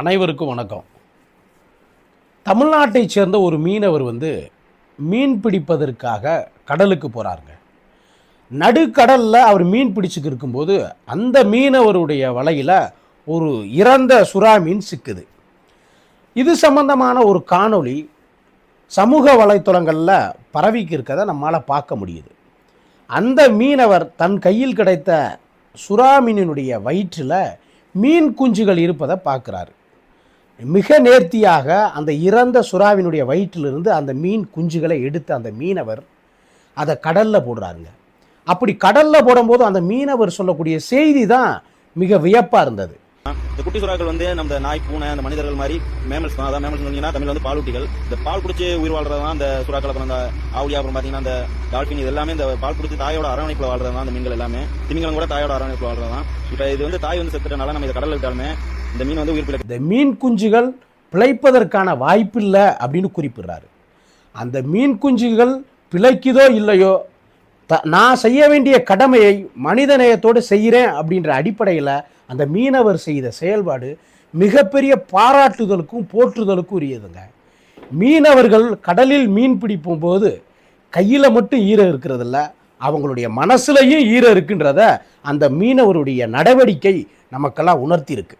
அனைவருக்கும் வணக்கம். தமிழ்நாட்டைச் சேர்ந்த ஒரு மீனவர் வந்து மீன் பிடிப்பதற்காக கடலுக்கு போகிறாருங்க நடுக்கடலில் அவர் மீன் பிடிச்சுக்கு இருக்கும்போது அந்த மீனவருடைய வலையில் ஒரு இறந்த சுறா மீன் சிக்குது. இது சம்பந்தமான ஒரு காணொளி சமூக வலைத்தளங்களில் பரவிக்கு இருக்கதை நம்மளால் பார்க்க முடியுது. அந்த மீனவர் தன் கையில் கிடைத்த சுறா மீனினுடைய வயிற்றில் மீன் குஞ்சுகள் இருப்பதை பார்க்குறாரு. மிக நேர்த்தியாக அந்த இறந்த சுறாவினுடைய வயிற்றிலிருந்து அந்த மீன் குஞ்சுகளை எடுத்து அந்த மீனவர் அதை கடலில் போடுறாருங்க. அப்படி கடலில் போடும்போது அந்த மீனவர் சொல்லக்கூடிய செய்தி தான் மிக வியப்பாக இருந்தது. இந்த குட்டி சுறாக்கள் வந்து நம்ம நாய் பூனை அந்த மனிதர்கள் மாதிரி மேமல்ஸ் தான். அதான் மேமல்ஸ் சொன்னீங்கன்னா தமிழ் வந்து பாலூட்டிகள். இந்த பால் குடிச்சு உயிர் வாழ்றது தான் அந்த சுறாக்கள் அப்புறம் அந்த ஆவுளியா அப்புறம் பாத்தீங்கன்னா அந்த டால்பின் இது எல்லாமே இந்த பால் குடிச்சு தாயோட அரவணைப்பில் வாழ்றது தான் அந்த மீன்கள் எல்லாமே. திமிங்கலம் கூட தாயோட அரவணைப்பில் வாழ்றது தான். இப்போ இது வந்து தாய் வந்து செத்துட்டனால நம்ம இதை கடல் விட்டாலுமே இந்த மீன் வந்து உயிர் பிழைக்க இந்த மீன் குஞ்சுகள் பிழைப்பதற்கான வாய்ப்பில்லை அப்படின்னு குறிப்பிடுறாரு. அந்த மீன் குஞ்சுகள் பிழைக்குதோ இல்லையோ த நான் செய்ய வேண்டிய கடமையை மனிதநேயத்தோடு செய்கிறேன் அப்படின்ற அடிப்படையில் அந்த மீனவர் செய்த செயல்பாடு மிகப்பெரிய பாராட்டுதலுக்கும் போற்றுதலுக்கும் உரியதுங்க. மீனவர்கள் கடலில் மீன் பிடிப்பும் போது கையில் மட்டும் ஈரம் இருக்கிறதில்ல அவங்களுடைய மனசுலையும் ஈரம் இருக்குன்றத அந்த மீனவருடைய நடவடிக்கை நமக்கெல்லாம் உணர்த்தியிருக்கு.